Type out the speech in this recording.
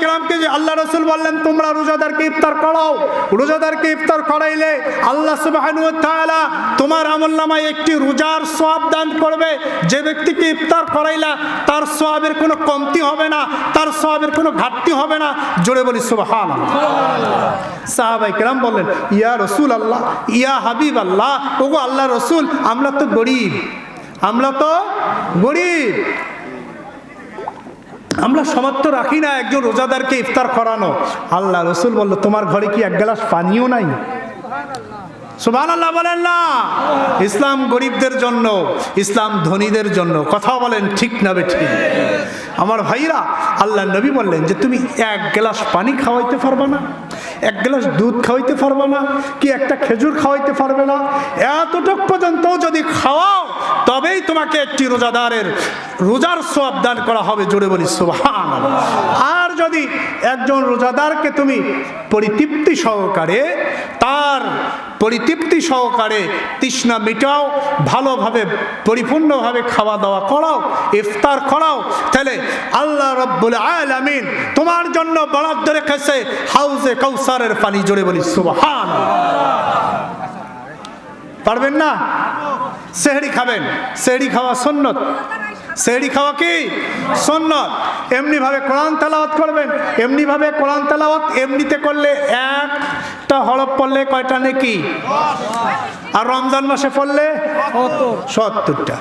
কেরামকে যে আল্লাহ রসুল বললেন, তোমরা রোজাদারকে ইফতার করাও। রোজাদারকে ইফতার করাইলে আল্লাহ তাআলা তোমার আমলনামায় একটি রোজার সওয়াব দান করবে। যে ব্যক্তিকে ইফতার করাইলা, তার সওয়াবের কোনো কমতি হবে না, তার সওয়াবের কোনো ঘাটতি হবে না। জোরে বলি, সুবহানাল্লাহ। সাহাবাই কেরাম বললেন, ইয়া রসুল আল্লাহ ইয়া হাবিব আল্লাহ ওগো আল্লাহ রসুল, আমরা তো গরিব, আমরা তো গরিব। আমরা সমর্থ রাখি না, একজন রোজাদারকে ইফতার করানো। আল্লাহ রসুল বলল, তোমার ঘরে কি এক গ্লাস পানিও নাই? সুবান আল্লাহ বলেন না। ইসলাম গরিবদের জন্য, ইসলাম ধনীদের জন্য, কথা বলেন ঠিক না বে ঠিক। আমার ভাইরা, আল্লাহ নবী বললেন যে, তুমি এক গ্লাস পানি খাওয়াইতে পারবে না, এক গ্লাস দুধ খাওয়াইতে পারবে না, কি একটা খেজুর খাওয়াইতে পারবে না? এতটুক পর্যন্ত যদি খাওয়াও, তবেই তোমাকে একটি রোজাদারের রোজার সোয়াব দান করা হবে, জোরে বলি সুবহান আর যদি একজন রোজাদারকে তুমি পরিতৃপ্তি সহকারে, তার পরিতৃপ্তি সহকারে তৃষ্ণা মিটাও, ভালোভাবে, পরিপূর্ণভাবে খাওয়া দাওয়া করাও, ইফতার করাও, তাহলে আল্লাহ রব্বুল আলামিন তোমার জন্য বরাদ্দ রেখেছে হাউজে কৌসারের পানি, জোরে বলি সুবহান পারবেন না? সেহরি খাবেন। সেহরি খাওয়া সন্ন্যত সেহরি খাওয়া কি? সন্ন্যত এমনিভাবে কোরআন তালাওয়াত করবেন এমনিভাবে কোরআন তালাওয়াত এমনিতে করলে একটা হরফ পড়লে কয়টা নাকি? আর রমজান মাসে পড়লে? সত্তরটা।